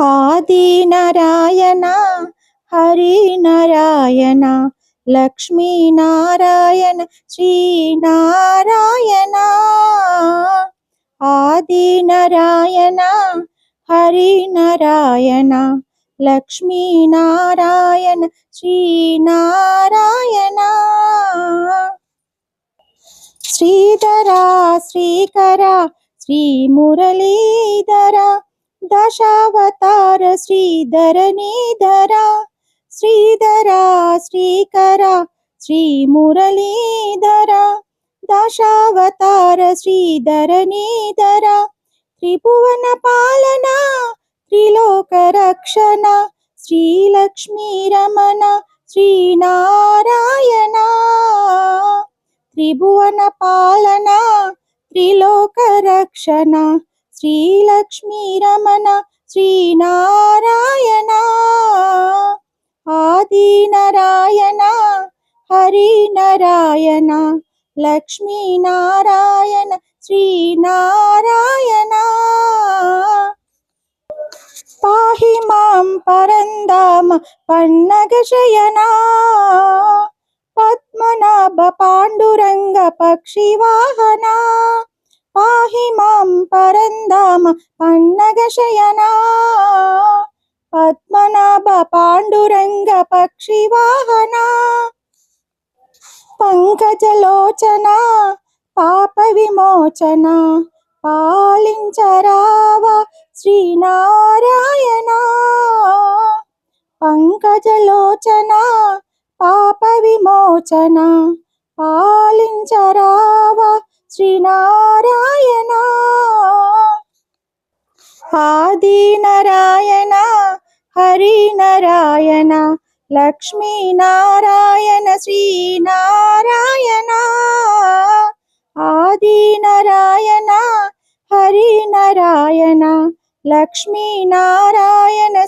ఆది నారాయణ హరి నారాయణ లక్ష్మీ నారాయణ శ్రీ నారాయణ. ఆది నారాయణ హరి నారాయణ లక్ష్మీ నారాయణ శ్రీ నారాయణ. శ్రీధర శ్రీకర శ్రీ మురళీధర దశావతార శ్రీధరనీధర శ్రీధర శ్రీకర శ్రీ మురళీధర. దశావతార శ్రీధరనీధర త్రిభువన పాలన త్రిలోక రక్షణ శ్రీలక్ష్మీ రమణ శ్రీనారాయణ త్రిభువన పాలన త్రిలోక రక్షణ శ్రీలక్ష్మీ రమణ శ్రీనారాయణ ఆది నారాయణ హరి నారాయణ లక్ష్మీ నారాయణ శ్రీనారాయణ. పాహి మాం పరందామ పన్నగ శయనా పద్మనాభ పాండురంగ పక్షి వాహనా పాహి మాం పరందామ పన్నగ శయనా పద్మనాభ పాండురంగ పక్షి వాహన పంకజలోచన పాప విమోచన పాలించరావ శ్రీనారాయణ. పంకజలోచన పాప విమోచన పాలించరావ శ్రీనారాయణ? ఆది నారాయణ హరి నారాయణ లక్ష్మీ నారాయణ శ్రీనారాయణ. ఆది నారాయణ హరి నారాయణ లక్ష్మీ నారాయణ